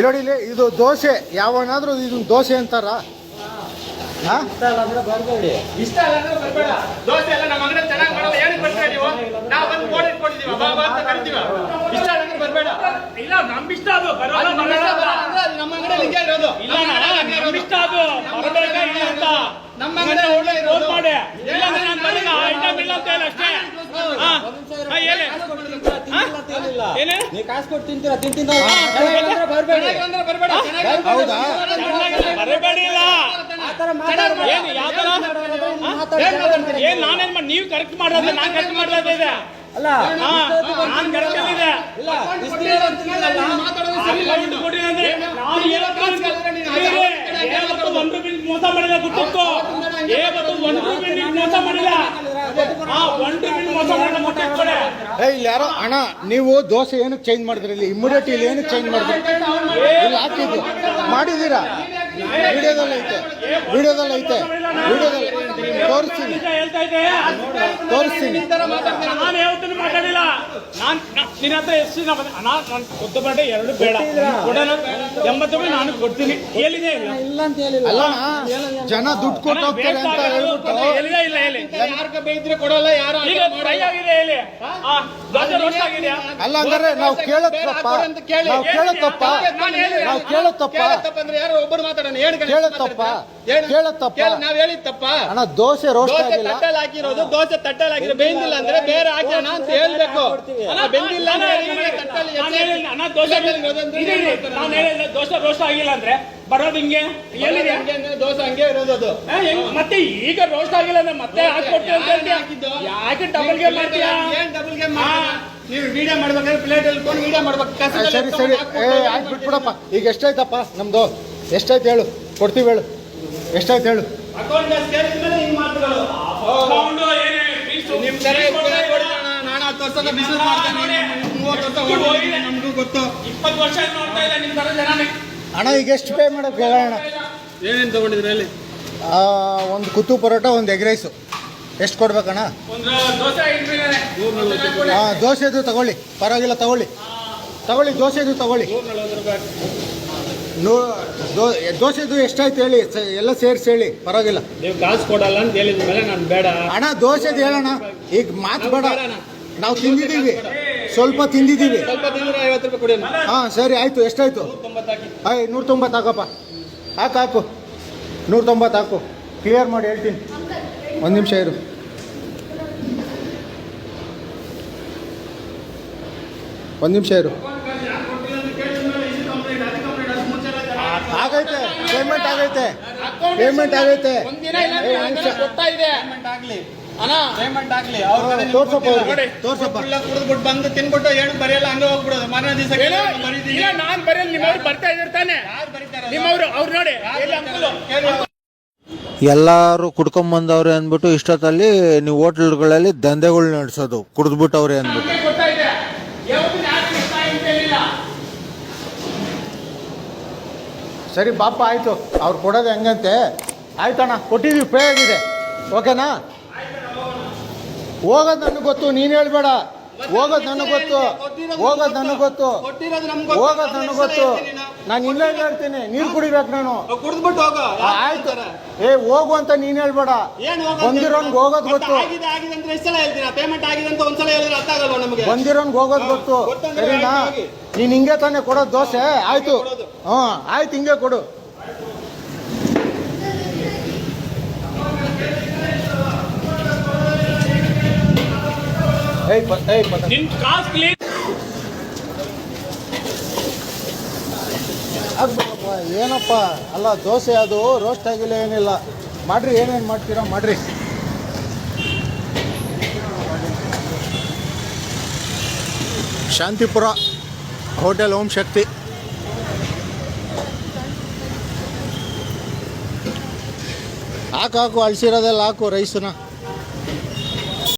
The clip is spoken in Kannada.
ಇಲ್ಲಿ ನೋಡಿ ಇಲ್ಲಿ ಇದು ದೋಸೆ. ಯಾವನಾದ್ರೂ ಇದು ದೋಸೆ ಅಂತಾರ? ಹಾ? ಕಾಸು ಕೊಟ್ಟು ತಿಂತೀರಾ ಹೌದಾ? ಏನು ನಾನೇನ್ ಮಾಡಿ ನೀವು ಕರೆಕ್ಟ್ ಮಾಡೋದು ನಾನ್ ಕರೆಕ್ಟ್ ಮಾಡೋದು ಇದೆ. ಅಲ್ಲ ನಾನ್ ಕರೆಕ್ಟ್ ಇದೆ. ಮೋಸ ಇಲ್ಲ ಅಕೌಂಟ್ ಕೊಡಿ ಅಂದ್ರೆ ನಾನು ಏನಕ್ಕೆ ಏವತ್ತು ಒಂದು ರೂಪಾಯಿ ಮೋಸ ಮಾಡಿಲ್ಲ ಗೊತ್ತಿತ್ತು ಏವತ್ತು ಒಂದು ರೂಪಾಯಿ ಮೋಸ ಮಾಡಿಲ್ಲ ಹಾ ಒಂದು ರೂಪಾಯಿ ಮೋಸ ಮಾಡಿಲ್ಲ ಗೊತ್ತಿತ್ತು ಕೊಡೆ ಏ ಇಲ್ಲಿ ಯಾರೋ ಅಣ್ಣ ನೀವು ದೋಸೆ ಏನಕ್ಕೆ ಚೇಂಜ್ ಮಾಡಿದ್ರಿ ಇಲ್ಲಿ? ಇಮ್ಮಿಡಿಯೇಟ್ ಇಲ್ಲಿ ಏನಕ್ಕೆ ಚೇಂಜ್ ಮಾಡಿದ್ರಿ? ಇಲ್ಲಿ ಹಾಕಿದ್ದು. ಮಾಡಿದ್ದೀರಾ? ವಿಡಿಯೋದಲ್ಲಿ ಐತೆ ವಿಡಿಯೋದಲ್ಲಿ ಐತೆ ವಿಡಿಯೋದಲ್ಲಿ ತೋರಿಸ್ತೀನಿ. ತೋರಿಸ್ತೀನಿ. ನಾನು ಯಾವತ್ತೂ ಮಾತಾಡಿಲ್ಲ ನಾನ್ ನಾ- ನಿನ್ನ ಹತ್ರ ಎಷ್ಟು ದಿನ ಅಣ್ಣ ನಾನು ಕೊಟ್ಟು ಬಟ್ಟೆ ಎರಡು ಬೇಡ. ಕೊಡೋಣ ಎಂಬತ್ತು ರೂಪಾಯಿ ನಾನು ಕೊಡ್ತೀನಿ. ಹೇಳಿದೆ ಇಲ್ಲ? ಇಲ್ಲ ಅಂತ ಹೇಳಿಲ್ಲ. ಅಲ್ಲ ಜನ ದುಡ್ಡು ಕೊಟ್ಟು ಹೋಗ್ತಾರೆ ಅಂತ ಹೇಳ್ಬಿಟ್ಟು. ಹೇಳಿದೆ ಇಲ್ಲ ಹೇಳಿ ಯಾರ್ಗ ಬೈದ್ರೆ ಕೊಡಲ್ಲ ಯಾರು ಈಗ ಫ್ರೈ ಆಗಿದೆ ಹೇಳಿ. ಆ, ದೋಸೆ ರೋಸ್ಟ್ ಆಗಿದೆಯಾ? ಅಲ್ಲ ಹಂಗಾರೆ ನಾವು ಕೇಳತ್ತಪ್ಪ ನಾವು ಕೇಳತ್ತಪ್ಪ ನಾವು ಕೇಳತ್ತಪ್ಪ ಅಂದ್ರೆ ಯಾರು ಒಬ್ಬರು ಮಾತಾಡೋಣ. ಏನು ಕೇಳತ್ತಪ್ಪ ಕೇಳೋದ್ ತಪ್ಪ. ಏನು? ಕೇಳೋದ್ ತಪ್ಪ. ಕೇಳು, ನಾವ್ ಅಣ್ಣ ದೋಸೆ ರೋಸ್ಟ್ ದೋಸೆ ಆಗಿಲ್ಲ. ತಟ್ಟಲ್ ಹಾಕಿರೋದು ದೋಸೆ ತಟ್ಟಲ್ ಹಾಕಿರೋ ಬೆಂದಿಲ್ಲ ಅಂದ್ರೆ ಬೇರೆ ಹಾಕೋಣ ಅಂತ ಹೇಳ್ಬೇಕು. ಅಲ್ಲ, ಬೆಂದಿಲ್ಲ ಅಂದ್ರೆ ಈಗ ತಟ್ಟೆಲ್ ನಾನು ಎಸೆ- ಹೇಳಿಲ್ಲ, ಅಣ್ಣ ದೋಸೆ ತಟ್ಟೆಲ್ ಇರೋದಂದ್ರೆ ಇದೆ. ನಾನು ಹೇಳಿಲ್ಲ ದೋಸೆ ರೋಸ್ಟ್ ಆಗಿಲ್ಲ ಅಂದ್ರೆ ಬರೋದು ಹಿಂಗೆ? ಎಲ್ಲಿದೆ? ಹಂಗೆ ಅಂದ್ರೆ ದೋಸೆ ಹಂಗೆ ಇರೋದು ಅದು. ಆ, ಹೆಂಗ್- ಮತ್ತೆ ಈಗ ರೋಸ್ಟ್ ಆಗಿಲ್ಲ ಅಂದ್ರೆ ಮತ್ತೆ ಹಾಕೊಡ್ತೀವಿ ಅಂತ ಹೇಳ್ತೀಯ? ಹಾಕಿದ್ದು? ಯಾಕೆ ಡಬಲ್ ಗೇಮ್ ಮಾಡ್ತೀಯಾ? ಏನ್ ಡಬಲ್ ಗೇಮ್ ನೀವು ವಿಡಿಯೋ ಮಾಡ್ಬೇಕಾದ್ರೆ ಪ್ಲೇಟ್ ಎಲ್ಕೊಂಡು ವಿಡಿಯೋ ಮಾಡ್ಬೇಕು. ಆ, ಕಸದಲ್ಲಿ ಸರಿ. ಸರಿ ಏ ಆಯ್ತು ಬಿಟ್ಬಿಡಪ್ಪ. ಈಗ ಎಷ್ಟಾಯ್ತಪ್ಪ ನಮ್ದು? ಎಷ್ಟಾಯ್ತು ಹೇಳು. ಕೊಡ್ತೀವಿ ಹೇಳು. ಎಷ್ಟಾಯ್ತು ಹೇಳು. ಹಿಂಗ್ ಮಾತುಗಳು ಏನೇ ನಿಮ್ ತರ ನಾನು ಹತ್ತು ವರ್ಷದ ಬಿಸಿನೆಸ್ ಮಾಡ್ತೀನಿ ಮೂವತ್ತು ವರ್ಷ ನಮಗೂ ಗೊತ್ತು. ಇಪ್ಪತ್ತು ವರ್ಷ ನೋಡ್ತಾ ಇಲ್ಲ ನಿಮ್ ತರ ಜನ ಅಣ್ಣ ಈಗ ಎಷ್ಟು ಪೇ ಮಾಡೋಕೆ ಹೇಳೋಣ ಏನೇನು ತಗೊಂಡಿದ್ರಿ ಹೇಳಿ ಒಂದು ಕುತ್ತು ಪರೋಟ ಒಂದು ಎಗ್ ರೈಸು ಎಷ್ಟು ಕೊಡ್ಬೇಕಣ್ಣ? ಒಂದು ದೋಸೆ ಇಟ್ಟಿದ್ದಾರೆ ಹಾಂ ದೋಸೆದು ತಗೊಳ್ಳಿ. ಪರವಾಗಿಲ್ಲ ತಗೊಳ್ಳಿ. ತಗೊಳ್ಳಿ ದೋಸೆದು ತಗೊಳ್ಳಿ. ನೂ ದೋ- ದೋಸೆದು ಎಷ್ಟಾಯ್ತು ಹೇಳಿ ಸ- ಎಲ್ಲ ಸೇರಿಸಿ ಹೇಳಿ ಪರವಾಗಿಲ್ಲ. ನೀವು ಕಾಸು ಕೊಡಲ್ಲ ಅಂತ ಹೇಳಿದ ಮೇಲೆ ನಾನು ಬೇಡ. ಅಣ್ಣ ದೋಸೆದು ಹೇಳೋಣ ಈಗ ಮಾತು ಬೇಡ. ನಾವು ತಿಂದಿದ್ದೀವಿ. ಸ್ವಲ್ಪ ತಿಂದಿದ್ದೀವಿ. ಸ್ವಲ್ಪ ತಿಂದ್ರೆ ಐವತ್ತು ರೂಪಾಯಿ ಕೊಡಿ ಹಾಂ ಸರಿ ಆಯಿತು ಎಷ್ಟಾಯ್ತು? ತೊಂಬತ್ತಾಕಿ ಆಯ್ ನೂರ ತೊಂಬತ್ತು ಹಾಕಪ್ಪ. ಹಾಕು ಹಾಕು. ನೂರ ತೊಂಬತ್ತು ಹಾಕು. ಕ್ಲಿಯರ್ ಮಾಡಿ ಹೇಳ್ತೀನಿ. ಒಂದು ನಿಮಿಷ ಇರು. ಒಂದು ನಿಮಿಷ ಇರು. ಆಗೈತೆ ಪೇಮೆಂಟ್ ಆಗೈತೆ ಪೇಮೆಂಟ್ ಆಗೈತೆ ಬಂದವ್ರೆ ಪೇಮೆಂಟ್ ಆಗ್ಲಿ. ಅಣ್ಣ. ಪೇಮೆಂಟ್ ಆಗ್ಲಿ. ಅವ್ರ ಕಡೆ ನೀವು ತೋರ್ಸಪ್ಪ ತೋರ್ಸಪ್ಪ. ಕುಡ್ಲ ಬಂದು ತಿನ್ಬಿಟ್ಟು ಏನು ಬರೆಯಲ್ಲ ಹಂಗೆ ಹೋಗ್ಬಿಡೋದು. ಮನೆ ದಿವಸ ಇಲ್ಲ ನಾನ್ ಬರೀಲಿ ನಿಮ್ಮವ್ರು ಬರ್ತಾ ಇದ್ದಾರೆ ತಾನೆ. ನಿಮ್ಮವ್ರು ಅವ್ರು ನೋಡಿ. ಎಲ್ಲಿ ಅಂಕಲು. ಎಲ್ಲರೂ ಕುಡ್ಕೊಂಬಂದವ್ರೆ ಅಂದ್ಬಿಟ್ಟು ಇಷ್ಟೊತ್ತಲ್ಲಿ ನೀವು ಹೋಟೆಲ್ಗಳಲ್ಲಿ ದಂಧೆಗಳು ನಡೆಸೋದು. ಕುಡಿದ್ಬಿಟ್ಟವ್ರೆ ಅಂದ್ಬಿಟ್ಟು ಕೊಡ್ತಾ ಇದೆ ಯಾವತ್ತೂ ಯಾಕೆ ಇಷ್ಟ ಅಂತ ಹೇಳಿಲ್ಲ ಸರಿ ಪಾಪ ಆಯಿತು. ಅವ್ರು ಕೊಡೋದು ಹೆಂಗಂತೆ? ಆಯ್ತಣ್ಣ ಕೊಟ್ಟಿದ್ದೀವಿ ಪೇ ಆಗಿದೆ. ಓಕೆನಾ? ಹೋಗೋದು ನನಗೆ ಗೊತ್ತು ನೀನು ಹೇಳ್ಬೇಡ. ಹೋಗೋದು ನನಗೆ ಗೊತ್ತು. ಹೋಗೋದು ನನಗೆ ಗೊತ್ತು. ಹೋಗೋದು ನನಗೆ ಗೊತ್ತು. ನಾನು ಇಲ್ಲೇ ಹೇಳ್ತೀನಿ ನೀರು ಕುಡಿಬೇಕು ನಾನು. ಆಯ್ತು. ಏ ಹೋಗು ಅಂತ ನೀನು ಹೇಳ್ಬೇಡ. ಬಂದಿರೋನ್ಗೆ ಹೋಗೋದು ಗೊತ್ತು. ಬಂದಿರೋನ್ಗೆ ಹೋಗೋದು ಗೊತ್ತು. ಸರಿನಾ? ನೀನು ಹಿಂಗೆ ತಾನೇ ಕೊಡೋದು ದೋಸೆ? ಆಯ್ತು. ಹ್ಞೂ ಆಯ್ತು ಹಿಂಗೆ ಕೊಡು. ಏಯ್ ಆಗ್ಬೇಕಪ್ಪ ಏನಪ್ಪ? ಅಲ್ಲ ದೋಸೆ ಅದು ರೋಸ್ಟ್ ಆಗಿಲ್ಲ ಏನಿಲ್ಲ. ಮಾಡ್ರಿ ಏನೇನು ಮಾಡ್ತೀರಾ ಮಾಡ್ರಿ. ಶಾಂತಿಪುರ ಹೋಟೆಲ್ ಓಂ ಶಕ್ತಿ. ಹಾಕು ಹಾಕು ಅಳಿಸಿರೋದೆಲ್ಲ ಹಾಕು ರೈಸನ್ನ